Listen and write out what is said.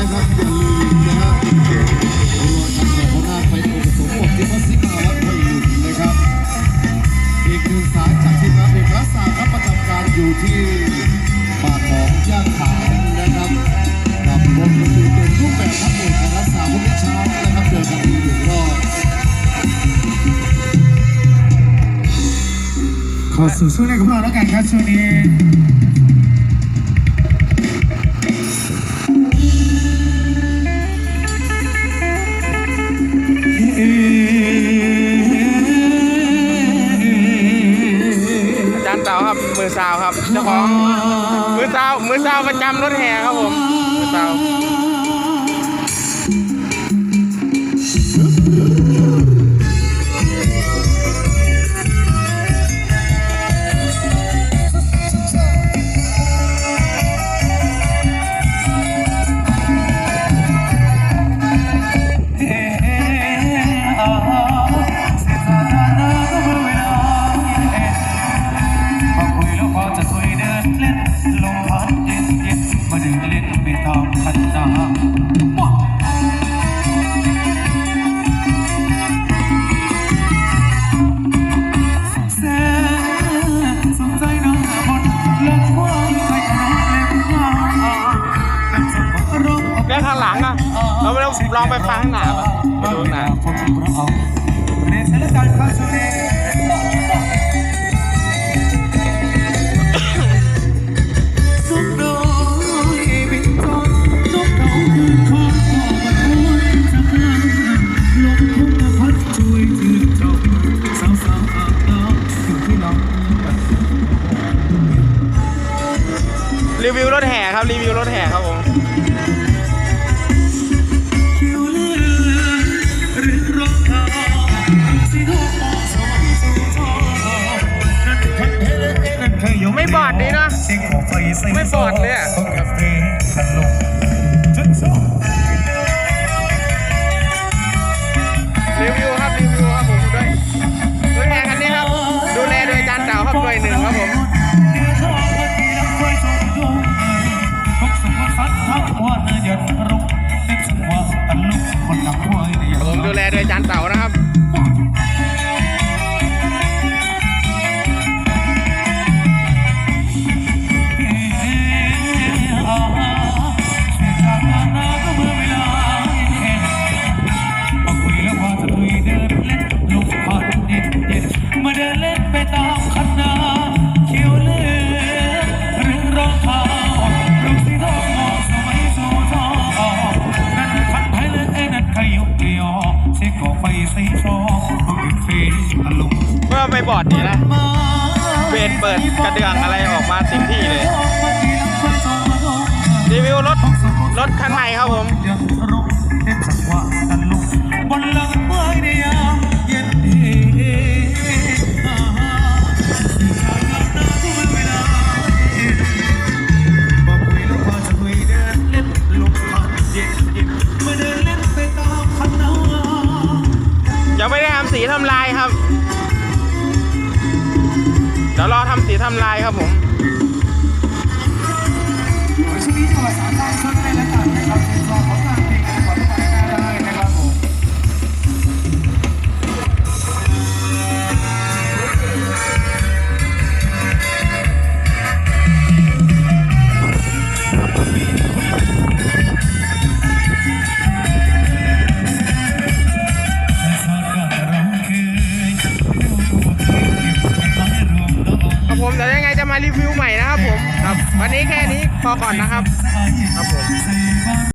นะครับอย่าลืมนะฮะรวมทั้งของหัวหน้าไปอุปสมบทที่มัสยิดอาวัดพยุนนะครับ อีกหนึ่งสายจากทีมงานเอกลักษณ์ครับประจำการอยู่ที่ปากของย่างขาวนะครับกับวงดนตรีเต็มรูปแบบครับเอกลักษณ์พรุ่งนี้เช้านะครับเจอกันอีกหนึ่งรอบขอสู่ช่วงแรกกับเราแล้วกันครับช่วงนี้ ครับมือซาวครับเจ้าของมือสาวมือสาวประจำรถแห่ครับผมมือสาว เล่นลมพัดเย็นเย็นมาดึงเล่นไม่ต้องขัดตาแสนสนใจน้องบนลงว่าใครก็ร้องเล่นว่าเสร้องเรื่องข้างหลังอะเราไม่ต้องลองไปฟังข้างหน้าป่ะไปดูข้างหน้า รีวิวรถแห่ครับ รีวิวรถแห่ครับผมคิวเลือหรือรถเท้าสีทองออกสวรรค์สู่ทองนั่นคันเทเลเอนั่นเคยยกไม่บอดดีนะเสียงของไฟใส่ไม่บอดเลยอะ เมื่อไม่บอดดีนะเบรเปิดกระเดื่องอะไรออกมาเต็มที่เลย รีวิวรถ รถคันใหม่ครับผมยังรุกเต้นสักว่างในยามเย็นเอ๋อ่าที่ทางหลับหน้าทุกเวลาบอกคุยแล้วว่าจะคุยเดินเล่นลมยังไม่ได้ทำสีทำลายครับ เดี๋ยวรอทำสีทำลายครับผม รีวิวใหม่นะครับผมครับ วันนี้แค่นี้พอก่อนนะครับ ครับผม